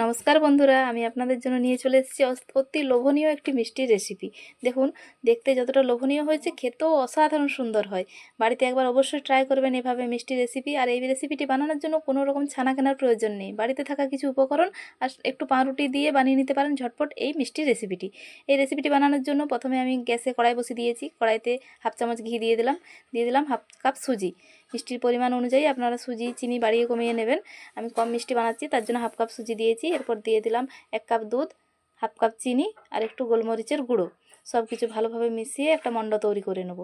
নমস্কার বন্ধুরা, আমি আপনাদের জন্য নিয়ে চলে এসেছি অতি লোভনীয় একটি মিষ্টির রেসিপি দেখুন, দেখতে যতটা লোভনীয় হয়েছে, খেতেও অসাধারণ সুন্দর হয়। বাড়িতে একবার অবশ্যই ট্রাই করবেন এভাবে মিষ্টি রেসিপি আর এই রেসিপিটি বানানোর জন্য কোনো রকম ছানা কেনার প্রয়োজন নেই। বাড়িতে থাকা কিছু উপকরণ আর একটু পাউরুটি দিয়ে বানিয়ে নিতে পারেন ঝটপট এই মিষ্টি রেসিপিটি এই রেসিপিটি বানানোর জন্য প্রথমে আমি গ্যাসে কড়াই বসিয়ে দিয়েছি। কড়াইতে হাফ চামচ ঘি দিয়ে দিলাম। দিয়ে দিলাম হাফ কাপ সুজি। মিষ্টির পরিমাণ অনুযায়ী আপনারা সুজি, চিনি বাড়িয়ে কমিয়ে নেবেন। আমি কম মিষ্টি বানাচ্ছি, তার জন্য হাফ কাপ সুজি দিয়েছি। এরপর দিয়ে দিলাম এক কাপ দুধ, হাফ কাপ চিনি আর একটু গোলমরিচের গুঁড়ো। সব কিছু ভালোভাবে মিশিয়ে একটা মণ্ড তৈরি করে নেব।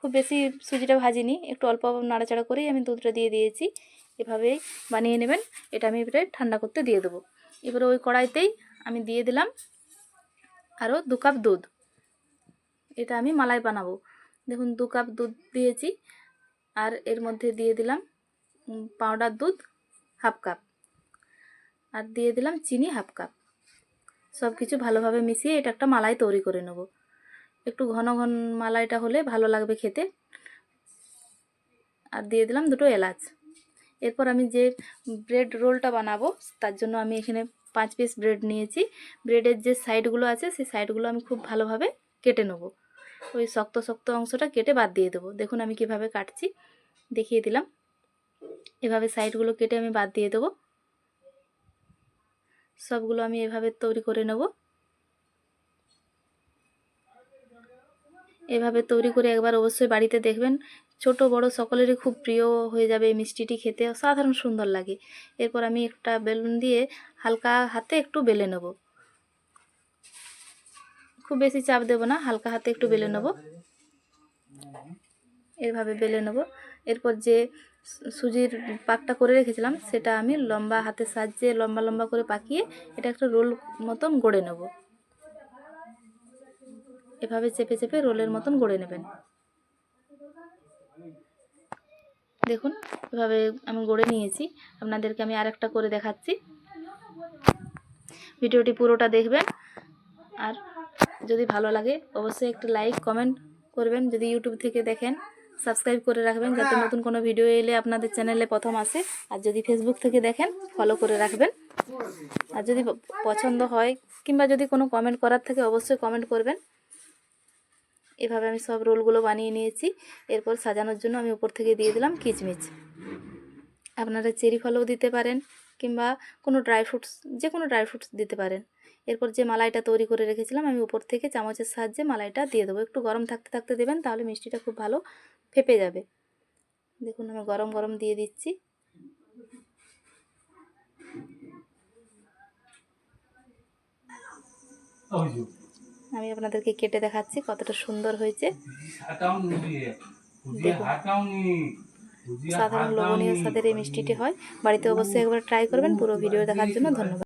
খুব বেশি সুজিটা ভাজিনি, একটু অল্প নাড়াচাড়া করেই আমি দুধটা দিয়ে দিয়েছি। এভাবেই বানিয়ে নেবেন, এটা আমি এবারে ঠান্ডা করতে দিয়ে দেবো। এবারে ওই কড়াইতেই আমি দিয়ে দিলাম আরও দু কাপ দুধ। এটা আমি মালাই বানাবো। দেখুন, দু কাপ দুধ দিয়েছি। আর এর মধ্যে দিয়ে দিলাম পাউডার দুধ হাফ কাপ আর দিয়ে দিলাম চিনি হাফ কাপ সব কিছু ভালোভাবে মিশিয়ে এটা একটা মালাই তৈরি করে নেব। একটু ঘন ঘন মালাইটা হলে ভালো লাগবে খেতে। আর দিয়ে দিলাম দুটো এলাচ। এরপর আমি যে ব্রেড রোলটা বানাবো, তার জন্য আমি এখানে পাঁচ পিস ব্রেড নিয়েছি। ব্রেডের যে সাইডগুলো আছে, সেই সাইডগুলো আমি খুব ভালোভাবে কেটে নেব। ওই শক্ত শক্ত অংশটা কেটে বাদ দিয়ে দেবো। দেখুন আমি কীভাবে কাটছি। দেখিয়ে দিলাম। এভাবে সাইডগুলো কেটে আমি বাদ দিয়ে দেবো। সবগুলো আমি এভাবে তৈরি করে নেব। এভাবে তৈরি করে একবার অবশ্যই বাড়িতে দেখবেন, ছোট, বড় সকলেরই খুব প্রিয় হয়ে যাবে এই মিষ্টিটি খেতে। সাধারণ সুন্দর লাগে। এরপর আমি একটা বেলুন দিয়ে হালকা হাতে একটু বেলে নেব। খুব বেশি চাপ দেব না, হালকা হাতে একটু বেলে নেব। এভাবে বেলে নেব। এরপর যে সুজির পাকটা করে রেখেছিলাম, সেটা আমি লম্বা হাতের সাহায্যে লম্বা লম্বা করে পাকিয়ে এটা একটা রোল মতন গড়ে নেব। এভাবে চেপে চেপে রোলের মতন গড়ে নেবেন। দেখুন, এভাবে আমি গড়ে নিয়েছি। আপনাদেরকে আমি আরেকটা করে দেখাচ্ছি। ভিডিওটি পুরোটা দেখবেন। আর যদি ভালো লাগে অবশ্যই একটু লাইক কমেন্ট করবেন। যদি ইউটিউব থেকে দেখেন সাবস্ক্রাইব করে রাখবেন যাতে নতুন কোনো ভিডিও এলে আপনাদের চ্যানেলে প্রথম আসে। আর যদি ফেসবুক থেকে দেখেন ফলো করে রাখবেন। আর যদি পছন্দ হয় কিংবা যদি কোনো কমেন্ট করার থাকে অবশ্যই কমেন্ট করবেন। এভাবে আমি সব রোলগুলো বানিয়ে নিয়েছি। এরপর সাজানোর জন্য আমি উপর থেকে দিয়ে দিলাম কিচমিচ। আপনারা চেরি ফলও দিতে পারেন কিংবা কোনো ড্রাই ফ্রুটস যে কোনো ড্রাই ফ্রুটস দিতে পারেন। এরপর যে মালাইটা তৈরি করে রেখেছিলাম, আমি উপর থেকে চামচের সাহায্যে মালাইটা দিয়ে দেবো। একটু গরম থাকতে থাকতে দেবেন, তাহলে মিষ্টিটা খুব ভালো ফেপে যাবে। দেখুন, আমি গরম গরম দিয়ে দিচ্ছি। আমি আপনাদেরকে কেটে দেখাচ্ছি কতটা সুন্দর হয়েছে। সাধারণ লবণীয় স্বাদের এই মিষ্টিটি হয়। বাড়িতে অবশ্যই একবার ট্রাই করবেন। পুরো ভিডিও দেখার জন্য ধন্যবাদ।